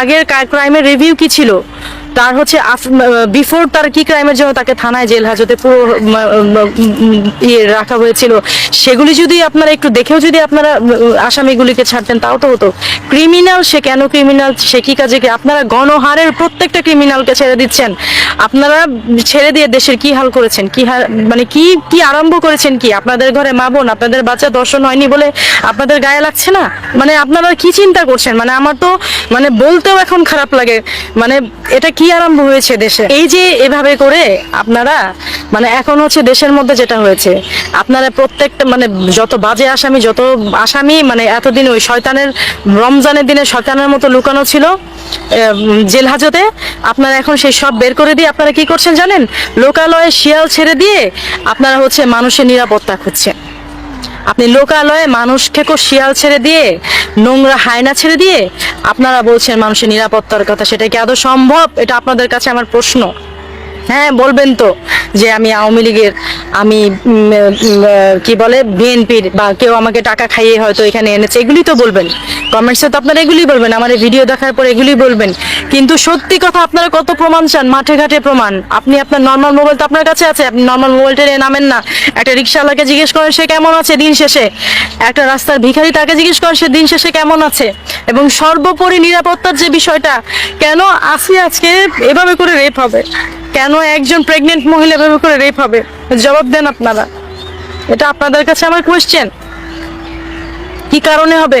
আগের ক্রাইমের রিভিউ কি ছিল? তার হচ্ছে বিফোর তার কি ক্রাইমের জন্য তাকে থানায় জেল হাজতে পুরো ইয়ে রাখা হয়েছিল, সেগুলি যদি আপনারা একটু দেখেও যদি আপনারা আসামিগুলিকে ছাড়তেন, তাও তো হতো। ক্রিমিনাল সে কেন ক্রিমিনাল সে কি কাজে আপনারা গণহারের প্রত্যেকটা ক্রিমিনালকে ছেড়ে দিচ্ছেন। আপনারা ছেড়ে দিয়ে দেশের কি হাল করেছেন? কি হাল মানে কি কি আরম্ভ করেছেন কি? আপনাদের ঘরে মা বোন, আপনাদের বাচ্চা দর্শন হয়নি বলে আপনাদের গায়ে লাগছে না? মানে আপনারা কি চিন্তা করছেন? মানে আমার তো মানে বলতেও এখন খারাপ লাগে। মানে এটা কি আরম্ভ হয়েছে দেশে? এই যে এভাবে করে আপনারা মানে এখন হচ্ছে দেশের মধ্যে যেটা হয়েছে, আপনারা প্রত্যেকটা মানে যত বাজে আসামি, যত আসামি মানে এতদিন ওই শয়তানের, রমজানের দিনে শয়তানের মতো লুকানো ছিল জেল হাজতে, আপনারা এখন সেই সব বের করে দিয়ে আপনারা কি করছেন জানেন? লোকালয়ে শিয়াল ছেড়ে দিয়ে আপনারা হচ্ছে মানুষের নিরাপত্তা খুঁজছেন। আপনি লোকালয়ে মানুষ খেকো শিয়াল ছেড়ে দিয়ে, নোংরা হায়না ছেড়ে দিয়ে, আপনারা বলছেন মানুষের নিরাপত্তার কথা, সেটা কি আদৌ সম্ভব? এটা আপনাদের কাছে আমার প্রশ্ন। হ্যাঁ বলবেন তো, যে আমি আওয়ামী লীগের, আমি কি বলে, বিএনপির, বা কেউ আমাকে টাকা খাইয়ে হয়তো এখানে এনেছে, এগুলি তো বলবেন। কমেন্টসে তো আপনারা এগুলি বলবেন, আমার এই ভিডিও দেখার পর এগুলি বলবেন। কিন্তু সত্যি কথা আপনারা কত প্রমাণ চান? মাঠে ঘাটে প্রমাণ। আপনি আপনার নর্মাল মোবাইল তো আপনার কাছে আছে, আপনি নর্মাল মোবাইলটা নিয়ে নামেন না। একটা রিক্সাওয়ালাকে জিজ্ঞেস করেন, সে কেমন আছে দিন শেষে? একটা রাস্তার ভিখারি তাকে জিজ্ঞেস করেন, সে দিন শেষে কেমন আছে? এবং সর্বোপরি নিরাপত্তার যে বিষয়টা, কেন আসি আজকে এভাবে করে রেপ হবে? কেন একজন প্রেগনেন্ট মহিলা এভাবে করে রেপ হবে? জবাব দেন আপনারা। এটা আপনাদের কাছে আমার কোয়েশ্চেন কি কারণে হবে?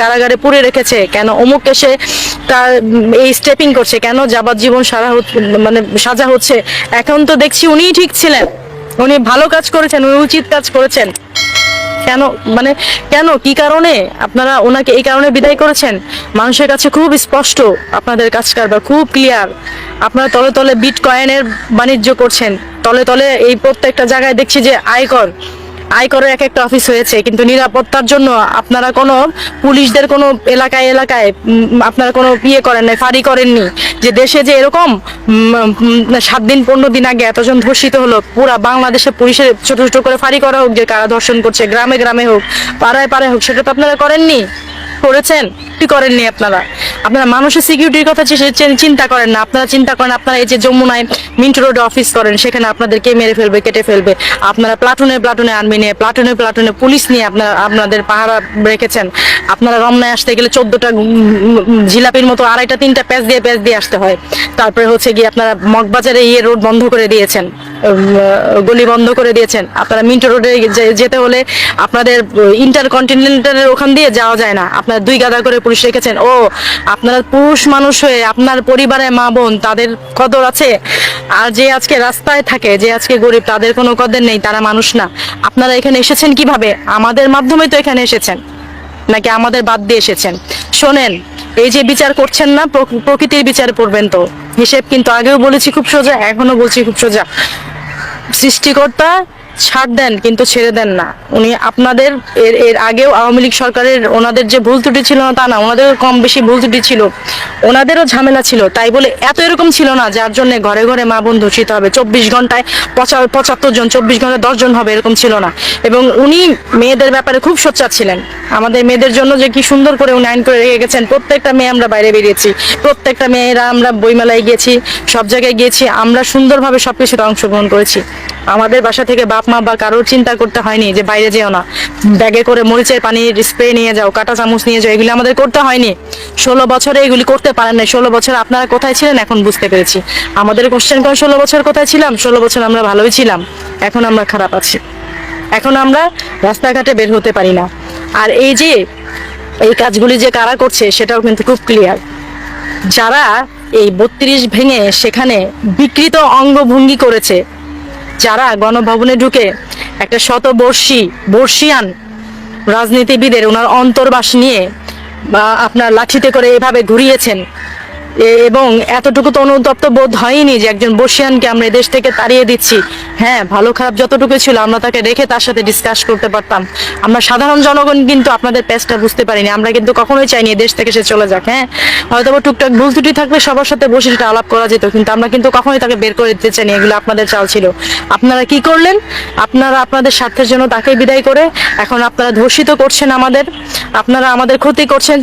কারাগারে পুরে রেখেছে, কেন অমুককে সে তার এই স্টেপিং করছে, কেন যাবজ্জীবন সারা মানে সাজা হচ্ছে? এখন তো দেখছি উনিই ঠিক ছিলেন। উনি ভালো কাজ করেছেন, উনি উচিত কাজ করেছেন। কেন মানে কেন, কি কারণে? আপনারা ওনাকে এই কারণে বিদায় করেছেন? মানুষের কাছে খুব স্পষ্ট আপনাদের কাজ কারবার খুব ক্লিয়ার আপনারা তলে তলে বিট কয়েনের বাণিজ্য করছেন। তলে তলে এই প্রত্যেকটা জায়গায় দেখছি যে আয়কর। আয়করের এক একটা অফিস হয়েছে, কিন্তু নিরাপত্তার জন্য আপনারা কোনো পুলিশদের কোনো এলাকায় এলাকায় আপনারা কোনো ইয়ে করেন নাই, ফাঁড়ি করেননি। যে দেশে যে এরকম সাত দিন, পনেরো দিন আগে এতজন ধর্ষিত হলো, পুরা বাংলাদেশে পুলিশের ছোট ছোট করে ফাঁড়ি করা হোক, যে কারা ধর্ষণ করছে, গ্রামে গ্রামে হোক, পাড়ায় পাড়ায় হোক, সেটা তো আপনারা করেননি, করেছেন, কি করেননি আপনারা? আপনারা মানুষের সিকিউরিটির কথা চিন্তা করেন না। আপনারা চিন্তা করেন, আপনারা এই যে যমুনায় মিন্টো রোডে অফিস করেন, সেখানে আপনাদেরকে মেরে ফেলবে, কেটে ফেলবে। আপনারা প্লাটুনে প্লাটুনে আর্মি নিয়ে, প্লাটুনে প্লাটুনে পুলিশ নিয়ে আপনারা আপনাদের পাহারা রেখেছেন। আপনারা রমনায় আসতে গেলে চোদ্দটা জিলাপির মতো আড়াইটা, তিনটা প্যাচ দিয়ে প্যাচ দিয়ে আসতে হয়। তারপরে হচ্ছে গিয়ে আপনারা মগবাজারে ইয়ে রোড বন্ধ করে দিয়েছেন। গলি বন্ধ করে দিয়েছেন। আপনারা মিন্টো রোডে যেতে হলে আপনাদের ইন্টার কন্টিনেন্টালের ওখান দিয়ে যাওয়া যায় না। আপনারা দুই গাদা করে পুলিশ রেখেছেন। ও, আপনারা পুরুষ মানুষ হয়ে আপনার পরিবারে মা বোন, তাদের কদর আছে? আর যে আজকে রাস্তায় থাকে, যে আজকে গরিব, তাদের কোনো কদর নেই, তারা মানুষ না। আপনারা এখানে এসেছেন কীভাবে? আমাদের মাধ্যমে তো এখানে এসেছেন। নাকি আমাদের বাদ দিয়ে এসেছেন? শোনেন, এই যে বিচার করছেন না প্রকৃতির বিচার করবেন তো। হিসেব কিন্তু আগেও বলেছি, খুব সোজা এখনও বলছি খুব সোজা। সৃষ্টিকর্তা ছাড় দেন, কিন্তু ছেড়ে দেন না। উনি আপনাদের, এর এর আগেও আওয়ামী লীগ সরকারের ওনাদের যে ভুল ত্রুটি ছিল না তা না, ওনাদের কম বেশি ভুল ত্রুটি ছিল। ওনাদেরও ঝামেলা ছিল। তাই বলে এত এরকম ছিল না, যার জন্য ঘরে ঘরে মা বোন ধর্ষিত হবে। চব্বিশ ঘন্টায় পঁচা- পঁচাত্তর জন, চব্বিশ ঘন্টায় দশ জন হবে এরকম ছিল না। এবং উনি মেয়েদের ব্যাপারে খুব সোচ্চার ছিলেন। আমাদের মেয়েদের জন্য যে কি সুন্দর করে উনি আইন করে রেখে গেছেন, প্রত্যেকটা মেয়ে আমরা বাইরে বেরিয়েছি। প্রত্যেকটা মেয়েরা আমরা বইমেলায় গিয়েছি, সব জায়গায় গিয়েছি, আমরা সুন্দরভাবে সবকিছুতে অংশগ্রহণ করেছি। আমাদের বাসা থেকে বাপ, মা বা কারোর চিন্তা করতে হয়নি যে বাইরে যেও না। ব্যাগে করে মরিচের পানির স্প্রে নিয়ে যাও, কাঁটা চামচ নিয়ে যাও, এগুলি আমাদের করতে হয়নি। ষোলো বছরে এগুলি করতে পারেন না ষোলো বছর আপনারা কোথায় ছিলেন এখন বুঝতে পেরেছি। আমাদের কোশ্চেন করে ষোলো বছর কোথায় ছিলাম? ষোলো বছর আমরা ভালোই ছিলাম। এখন আমরা খারাপ আছি। এখন আমরা রাস্তাঘাটে বের হতে পারি না। আর এই যে, এই কাজগুলি যে কারা করছে, সেটাও কিন্তু খুব ক্লিয়ার যারা এই বত্রিশ ভেঙে সেখানে বিকৃত অঙ্গভঙ্গি করেছে যারা গণভবনে ঢুকে একটা শতবর্ষী, বর্ষিয়ান রাজনীতিবিদের ওনার অন্তর্বাস নিয়ে বা আপনার লাঠিতে করে এভাবে ঘুরিয়েছেন এবং এতটুকু তো অনুতপ্ত বোধ হয়নি যে একজন বসিয়ানকে আমরা এদেশ থেকে তাড়িয়ে দিচ্ছি। হ্যাঁ ভালো খারাপ যতটুকু ছিল, আমরা তাকে রেখে তার সাথে ডিসকাস করতে পারতাম। আমরা সাধারণ জনগণ কিন্তু আপনাদের পেজটা বুঝতে পারিনি। আমরা কিন্তু কখনোই চাইনি এদেশ থেকে সে চলে যাক হ্যাঁ? হয়তো টুকটাক ভুল ত্রুটি থাকলে সবার সাথে বসে সেটা আলাপ করা যেত, কিন্তু আমরা কিন্তু কখনোই তাকে বের করে দিতে চাইনি। এগুলো আপনাদের চাল ছিল। আপনারা কি করলেন? আপনারা আপনাদের স্বার্থের জন্য তাকে বিদায় করে এখন আপনারা ধর্ষিত করছেন আমাদের। আপনারা আমাদের ক্ষতি করছেন